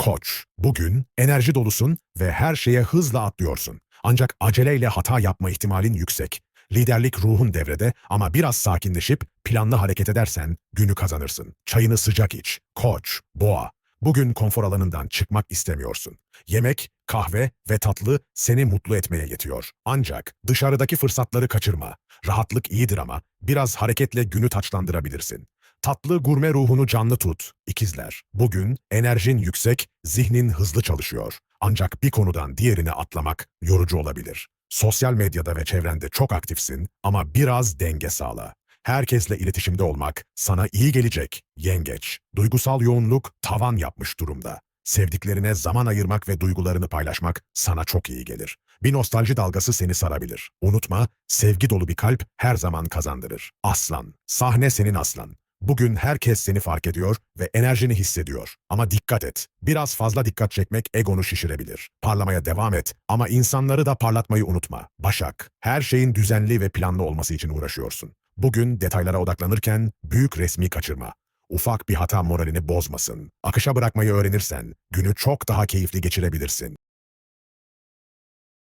Koç, bugün enerji dolusun ve her şeye hızla atlıyorsun. Ancak aceleyle hata yapma ihtimalin yüksek. Liderlik ruhun devrede ama biraz sakinleşip planlı hareket edersen günü kazanırsın. Çayını sıcak iç. Koç, boğa. Bugün konfor alanından çıkmak istemiyorsun. Yemek, kahve ve tatlı seni mutlu etmeye yetiyor. Ancak dışarıdaki fırsatları kaçırma. Rahatlık iyidir ama biraz hareketle günü taçlandırabilirsin. Tatlı gurme ruhunu canlı tut. İkizler, bugün enerjin yüksek, zihnin hızlı çalışıyor. Ancak bir konudan diğerine atlamak yorucu olabilir. Sosyal medyada ve çevrende çok aktifsin ama biraz denge sağla. Herkesle iletişimde olmak sana iyi gelecek. Yengeç, duygusal yoğunluk tavan yapmış durumda. Sevdiklerine zaman ayırmak ve duygularını paylaşmak sana çok iyi gelir. Bir nostalji dalgası seni sarabilir. Unutma, sevgi dolu bir kalp her zaman kazandırır. Aslan, sahne senin aslan. Bugün herkes seni fark ediyor ve enerjini hissediyor. Ama dikkat et. Biraz fazla dikkat çekmek egonu şişirebilir. Parlamaya devam et ama insanları da parlatmayı unutma. Başak, her şeyin düzenli ve planlı olması için uğraşıyorsun. Bugün detaylara odaklanırken büyük resmi kaçırma. Ufak bir hata moralini bozmasın. Akışa bırakmayı öğrenirsen günü çok daha keyifli geçirebilirsin.